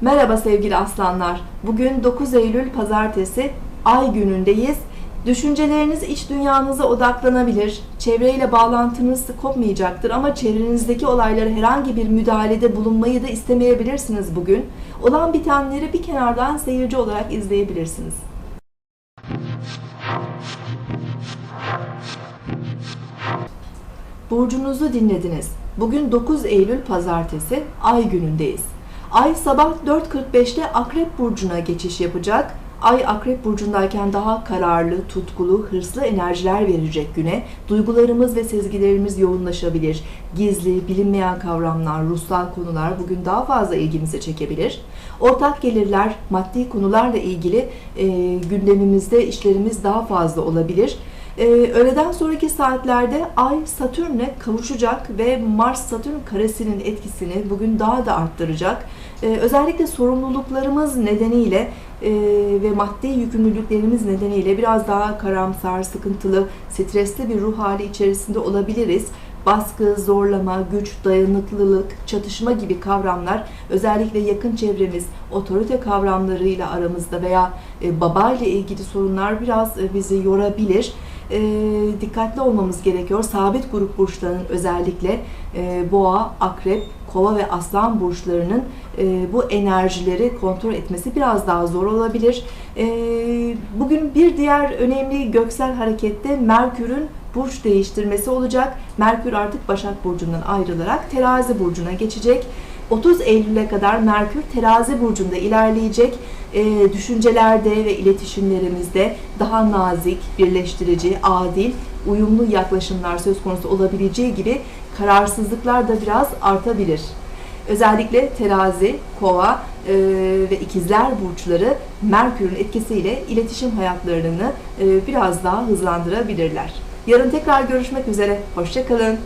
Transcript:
Merhaba sevgili aslanlar. Bugün 9 Eylül Pazartesi Ay günündeyiz. Düşünceleriniz iç dünyanıza odaklanabilir. Çevreyle bağlantınız kopmayacaktır ama çevrenizdeki olaylara herhangi bir müdahalede bulunmayı da istemeyebilirsiniz bugün. Olan bitenleri bir kenardan seyirci olarak izleyebilirsiniz. Burcunuzu dinlediniz. Bugün 9 Eylül Pazartesi, Ay günündeyiz. Ay sabah 4.45'te Akrep Burcu'na geçiş yapacak. Ay Akrep Burcu'ndayken daha kararlı, tutkulu, hırslı enerjiler verecek güne. Duygularımız ve sezgilerimiz yoğunlaşabilir. Gizli, bilinmeyen kavramlar, ruhsal konular bugün daha fazla ilgimizi çekebilir. Ortak gelirler, maddi konularla ilgili e, gündemimizde işlerimiz daha fazla olabilir. Ee, öğleden sonraki saatlerde Ay Satürn'e kavuşacak ve Mars Satürn karesinin etkisini bugün daha da arttıracak. Ee, özellikle sorumluluklarımız nedeniyle e, ve maddi yükümlülüklerimiz nedeniyle biraz daha karamsar, sıkıntılı, stresli bir ruh hali içerisinde olabiliriz. Baskı, zorlama, güç, dayanıklılık, çatışma gibi kavramlar özellikle yakın çevremiz, otorite kavramlarıyla aramızda veya e, baba ile ilgili sorunlar biraz e, bizi yorabilir e, dikkatli olmamız gerekiyor. Sabit grup burçlarının özellikle e, boğa, akrep, kova ve aslan burçlarının e, bu enerjileri kontrol etmesi biraz daha zor olabilir. E, bugün bir diğer önemli göksel harekette Merkür'ün burç değiştirmesi olacak. Merkür artık Başak Burcu'ndan ayrılarak Terazi Burcu'na geçecek. 30 Eylül'e kadar Merkür Terazi burcunda ilerleyecek. E, düşüncelerde ve iletişimlerimizde daha nazik, birleştirici, adil, uyumlu yaklaşımlar söz konusu olabileceği gibi kararsızlıklar da biraz artabilir. Özellikle terazi, kova e, ve ikizler burçları Merkür'ün etkisiyle iletişim hayatlarını e, biraz daha hızlandırabilirler. Yarın tekrar görüşmek üzere. Hoşçakalın.